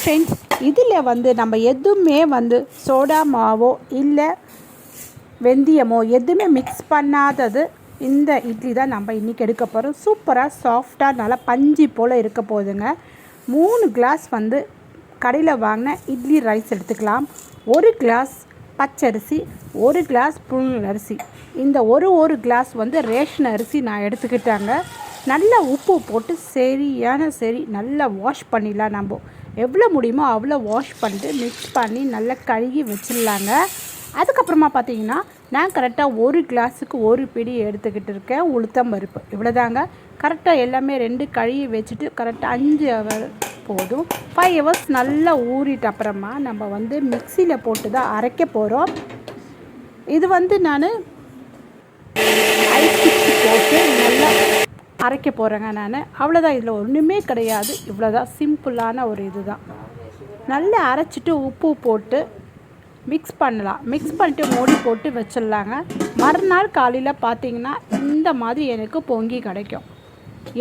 Friends இதில் வந்து நம்ம எதுவுமே வந்து சோடா மாவோ இல்லை வெந்தயமோ எதுவுமே மிக்ஸ் பண்ணாதது இந்த இட்லி தான் நம்ம இன்றைக்கி எடுக்க போகிறோம் சூப்பராக சாஃப்டாக நல்லா பஞ்சு போல் இருக்க போகுதுங்க மூணு கிளாஸ் வந்து கடையில் வாங்கின இட்லி ரைஸ் எடுத்துக்கலாம். ஒரு கிளாஸ் பச்சரிசி ஒரு கிளாஸ் புழுங்கல் அரிசி. இந்த ஒரு ஒரு கிளாஸ் வந்து ரேஷன் அரிசி நான் எடுத்துக்கிட்டாங்க. நல்லா உப்பு போட்டு சரியான சரி நல்லா வாஷ் பண்ணிடலாம் நம்ம. எவ்வளோ முடியுமோ அவ்வளோ வாஷ் பண்ணிட்டு மிக்ஸ் பண்ணி நல்லா கழுகி வச்சிடலாங்க. அதுக்கப்புறமா பார்த்தீங்கன்னா நான் கரெக்டாக ஒரு கிளாஸுக்கு ஒரு பிடி எடுத்துக்கிட்டு இருக்கேன் உளுத்தம் பருப்பு. இவ்வளோதாங்க. கரெக்டாக எல்லாமே ரெண்டு கழுவி வச்சுட்டு கரெக்டாக அஞ்சு ஹவர் போதும். ஃபைவ் ஹவர்ஸ் நல்லா ஊறிட்ட அப்புறமா நம்ம வந்து மிக்சியில் போட்டு தான் அரைக்க போகிறோம் இது வந்து நான் ஐஸ் போட்டு நல்லா அரைக்க போகிறேங்க நான். அவ்வளோதான் இதில் ஒன்றுமே கிடையாது. இவ்வளோதான் சிம்பிளான ஒரு இது தான் நல்லா அரைச்சிட்டு உப்பு போட்டு மிக்ஸ் பண்ணலாம். மிக்ஸ் பண்ணிட்டு மூடி போட்டு வச்சிடலாங்க. மறுநாள் காலையில் பார்த்தீங்கன்னா இந்த மாதிரி எனக்கு பொங்கி கிடைக்கும்.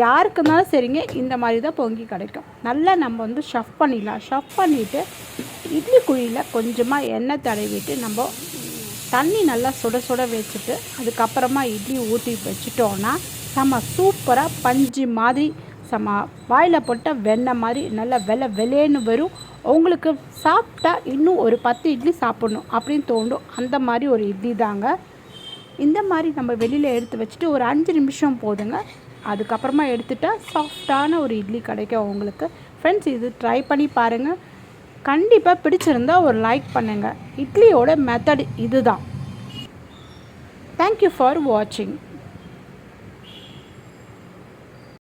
யாருக்கு இருந்தாலும் சரிங்க இந்த மாதிரி தான் பொங்கி கிடைக்கும். நல்லா நம்ம வந்து ஷஃப் பண்ணிடலாம். ஷஃப் பண்ணிவிட்டு இட்லி குழியில் கொஞ்சமாக எண்ணெய் தடவிட்டு நம்ம தண்ணி நல்லா சுட சுட வச்சுட்டு அதுக்கப்புறமா இட்லி ஊற்றி வச்சிட்டோன்னா செம்ம சூப்பராக பஞ்சு மாதிரி செம்ம வாயில் போட்ட வெண்ணெய் மாதிரி நல்லா வெலை வெளேன்னு வரும். உங்களுக்கு சாப்பிட்டா இன்னும் ஒரு பத்து இட்லி சாப்பிட்ணும் அப்படின்னு தோணும். அந்த மாதிரி ஒரு இட்லி தாங்க. இந்த மாதிரி நம்ம வெளியில் எடுத்து வச்சுட்டு ஒரு அஞ்சு நிமிஷம் போதுங்க. அதுக்கப்புறமா எடுத்துட்டால் சாஃப்டான ஒரு இட்லி கிடைக்கும் உங்களுக்கு. ஃப்ரெண்ட்ஸ் இது ட்ரை பண்ணி பாருங்கள் கண்டிப்பாக பிடிச்சிருந்தா ஒரு லைக் பண்ணுங்கள் இட்லியோட மெத்தட் இதுதான். தேங்க்யூ ஃபார் வாட்சிங்